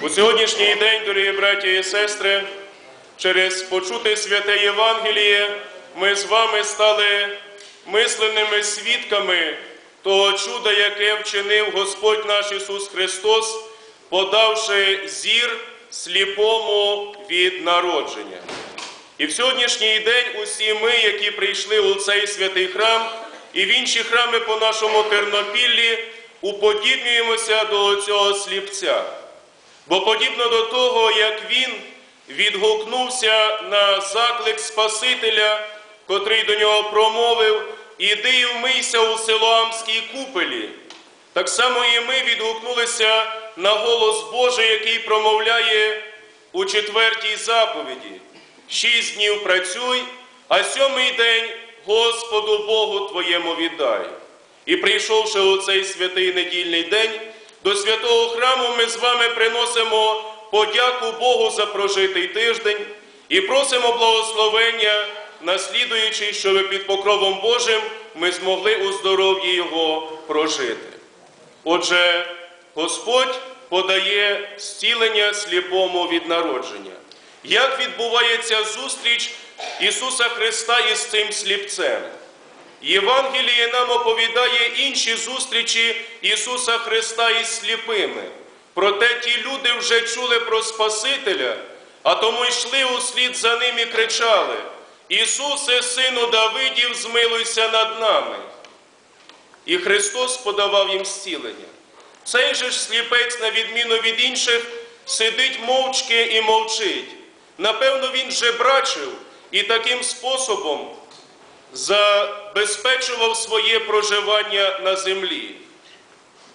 У сьогоднішній день, дорогі браті і сестри, через почуте святе Євангеліє ми з вами стали мисленними свідками того чуда, яке вчинив Господь наш Ісус Христос, подавши зір сліпому від народження. І в сьогоднішній день усі ми, які прийшли у цей святий храм і в інші храми по нашому Тернопіллі, уподібнюємося до цього сліпця. Бо подібно до того, як він відгукнувся на заклик Спасителя, котрий до нього промовив, іди і вмийся у Силоамській купелі. Так само і ми відгукнулися на голос Божий, який промовляє у четвертій заповіді. Шість днів працюй, а сьомий день Господу Богу твоєму віддай. І прийшовши у цей святий недільний день, до святого храму ми з вами приносимо подяку Богу за прожитий тиждень і просимо благословення, наслідуючи, щоб під покровом Божим ми змогли у здоров'ї Його прожити. Отже, Господь подає зцілення сліпому від народження. Як відбувається зустріч Ісуса Христа із цим сліпцем? Євангеліє нам оповідає інші зустрічі Ісуса Христа із сліпими. Проте ті люди вже чули про Спасителя, а тому йшли услід за ним і кричали: Ісусе, Сину Давидів, змилуйся над нами. І Христос подавав їм зцілення. Цей же ж сліпець, на відміну від інших, сидить мовчки і мовчить. Напевно, він жебрачив і таким способом забезпечував своє проживання на землі.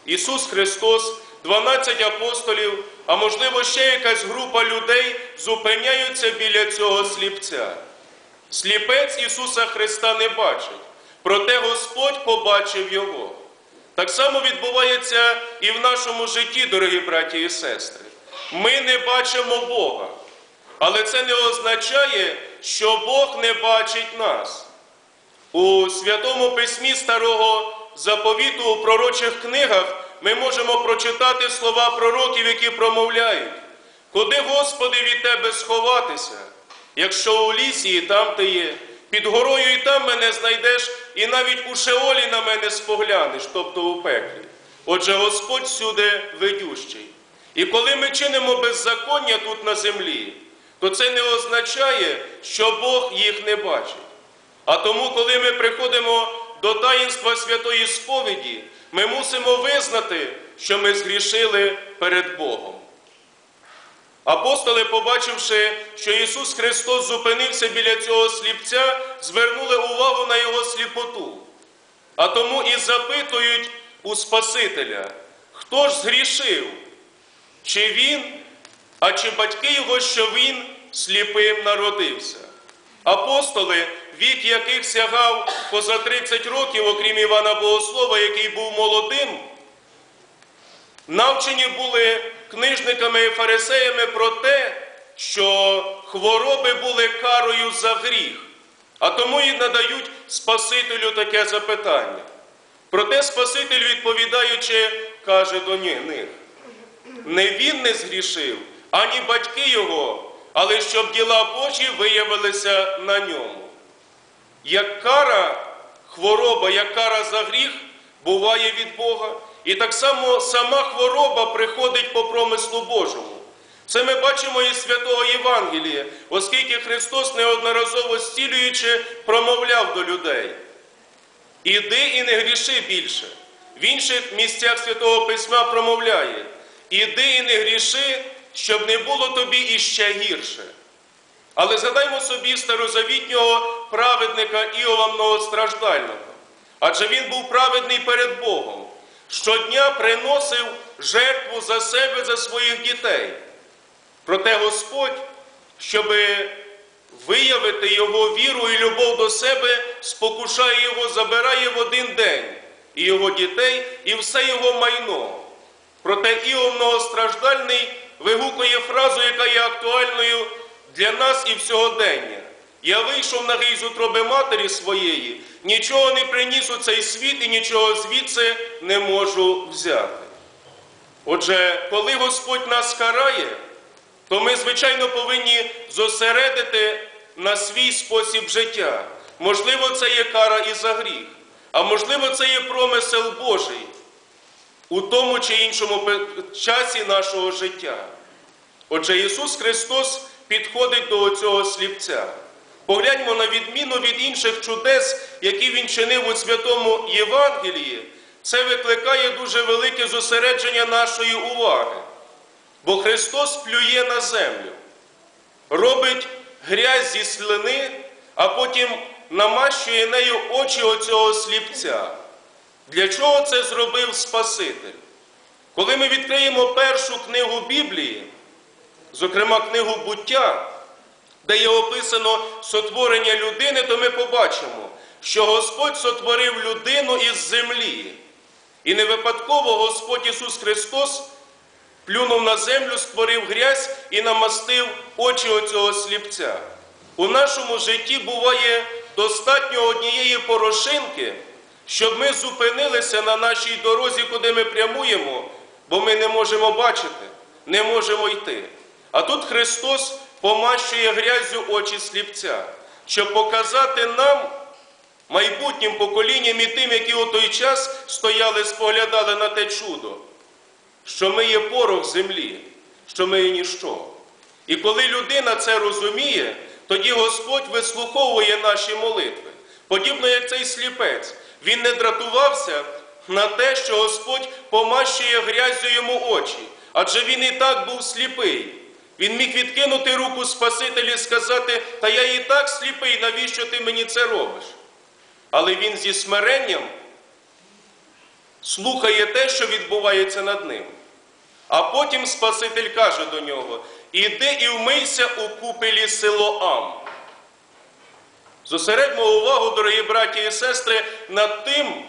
Ісус Христос, 12 апостолів, а можливо ще якась група людей зупиняються біля цього сліпця. Сліпець Ісуса Христа не бачить, проте Господь побачив Його. Так само відбувається і в нашому житті, дорогі браті і сестри. Ми не бачимо Бога, але це не означає, що Бог не бачить нас. У Святому Письмі Старого заповіту у пророчих книгах ми можемо прочитати слова пророків, які промовляють, куди, Господи, від Тебе сховатися, якщо у лісі і там ти є, під горою і там мене знайдеш, і навіть у Шеолі на мене споглянеш, тобто у пеклі. Отже, Господь всюди ведющий. І коли ми чинимо беззаконня тут на землі, то це не означає, що Бог їх не бачить. А тому, коли ми приходимо до таїнства святої сповіді, ми мусимо визнати, що ми згрішили перед Богом. Апостоли, побачивши, що Ісус Христос зупинився біля цього сліпця, звернули увагу на Його сліпоту. А тому і запитують у Спасителя, хто ж згрішив? Чи він, а чи батьки його, що він сліпим народився? Апостоли, вік яких сягав поза 30 років, окрім Івана Богослова, який був молодим, навчені були книжниками і фарисеями про те, що хвороби були карою за гріх, а тому і надають Спасителю таке запитання. Проте Спаситель, відповідаючи, каже до них, не він не згрішив, ані батьки його, але щоб діла Божі виявилися на ньому. Як кара, хвороба, як кара за гріх буває від Бога, і так само сама хвороба приходить по промислу Божому. Це ми бачимо із святого Євангелія, оскільки Христос неодноразово зцілюючи промовляв до людей. Іди і не гріши більше. В інших місцях Святого Письма промовляє: Іди і не гріши, щоб не було тобі іще гірше. Але згадаймо собі старозавітнього праведника Іова Многостраждального. Адже він був праведний перед Богом. Щодня приносив жертву за себе, за своїх дітей. Проте Господь, щоб виявити його віру і любов до себе, спокушає його, забирає в один день і його дітей, і все його майно. Проте Іов Многостраждальний вигукує фразу, яка є актуальною для нас і всьогодення. Я вийшов на з утроби матері своєї, нічого не приніс у цей світ і нічого звідси не можу взяти. Отже, коли Господь нас карає, то ми, звичайно, повинні зосередити на свій спосіб життя. Можливо, це є кара і за гріх, а можливо, це є промисел Божий у тому чи іншому часі нашого життя. Отже, Ісус Христос підходить до цього сліпця. Погляньмо на відміну від інших чудес, які Він чинив у святому Євангелії, це викликає дуже велике зосередження нашої уваги. Бо Христос плює на землю, робить грязь зі слини, а потім намащує нею очі оцього сліпця. Для чого це зробив Спаситель? Коли ми відкриємо першу книгу Біблії, зокрема книгу буття, де є описано сотворення людини, то ми побачимо, що Господь сотворив людину із землі. І не випадково Господь Ісус Христос плюнув на землю, створив грязь і намастив очі оцього сліпця. У нашому житті буває достатньо однієї порошинки, щоб ми зупинилися на нашій дорозі, куди ми прямуємо, бо ми не можемо бачити, не можемо йти. А тут Христос помащує грязю очі сліпця, щоб показати нам, майбутнім поколінням і тим, які у той час стояли, споглядали на те чудо, що ми є порох землі, що ми є ніщо. І коли людина це розуміє, тоді Господь вислуховує наші молитви. Подібно як цей сліпець, він не дратувався на те, що Господь помащує грязю йому очі, адже він і так був сліпий. Він міг відкинути руку Спасителя і сказати, та я і так сліпий, навіщо ти мені це робиш? Але він зі смиренням слухає те, що відбувається над ним. А потім Спаситель каже до нього: Іди і вмийся у купелі Силоам. Зосередьмо увагу, дорогі браті і сестри, над тим,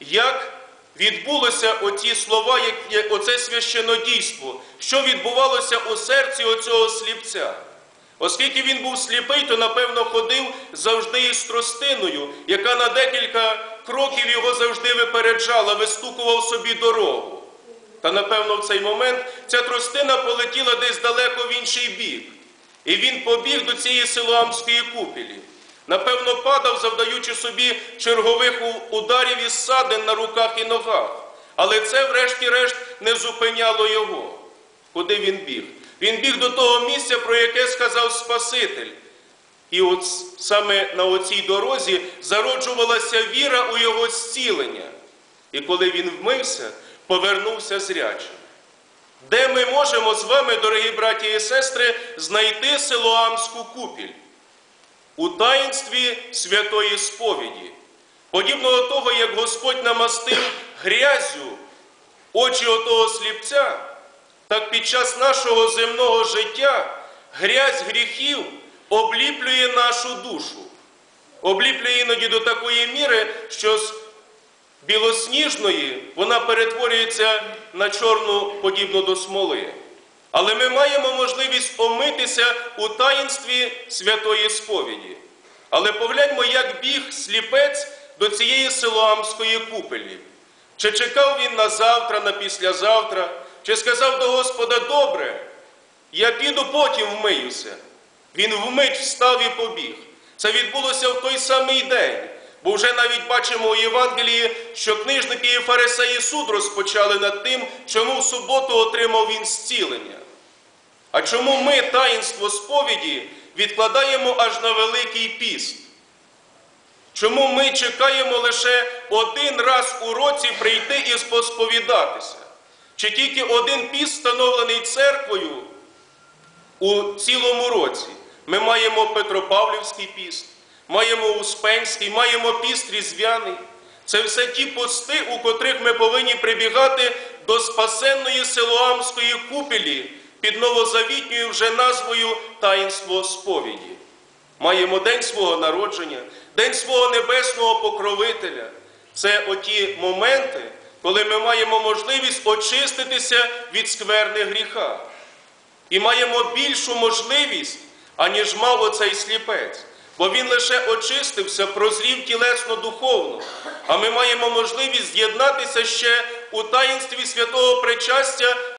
як відбулося оці слова, як оце священодійство, що відбувалося у серці оцього сліпця. Оскільки він був сліпий, то напевно ходив завжди із тростиною, яка на декілька кроків його завжди випереджала, вистукував собі дорогу. Та напевно в цей момент ця тростина полетіла десь далеко в інший бік. І він побіг до цієї силуамської купелі. Напевно, падав, завдаючи собі чергових ударів із садин на руках і ногах. Але це, врешті-решт, не зупиняло його. Куди він біг? Він біг до того місця, про яке сказав Спаситель. І от саме на оцій дорозі зароджувалася віра у його зцілення. І коли він вмився, повернувся зрячим. Де ми можемо з вами, дорогі браті і сестри, знайти Силоамську купіль? У таїнстві святої сповіді. Подібно до того, як Господь намастив грязю очі отого сліпця, так під час нашого земного життя грязь гріхів обліплює нашу душу. Обліплює іноді до такої міри, що з білосніжної вона перетворюється на чорну, подібну до смоли. Але ми маємо можливість омитися у таїнстві святої сповіді. Але погляньмо, як біг сліпець до цієї силоамської купелі. Чи чекав він на завтра, на післязавтра, чи сказав до Господа, добре, я піду потім вмиюся. Він вмить встав і побіг. Це відбулося в той самий день. Бо вже навіть бачимо у Євангелії, що книжники і фарисеї суд розпочали над тим, чому в суботу отримав він зцілення. А чому ми таїнство сповіді відкладаємо аж на Великий піст? Чому ми чекаємо лише один раз у році прийти і посповідатися? Чи тільки один піст встановлений церквою у цілому році? Ми маємо Петропавлівський піст, маємо Успенський, маємо піст Різдвяний. Це все ті пости, у котрих ми повинні прибігати до спасенної Силоамської купелі під новозавітньою вже назвою Таїнство сповіді. Маємо день свого народження, день свого небесного покровителя. Це оті моменти, коли ми маємо можливість очиститися від скверни гріха. І маємо більшу можливість, аніж мав оцей сліпець. Бо він лише очистився, прозрів тілесно духовно. А ми маємо можливість з'єднатися ще у таїнстві святого причастя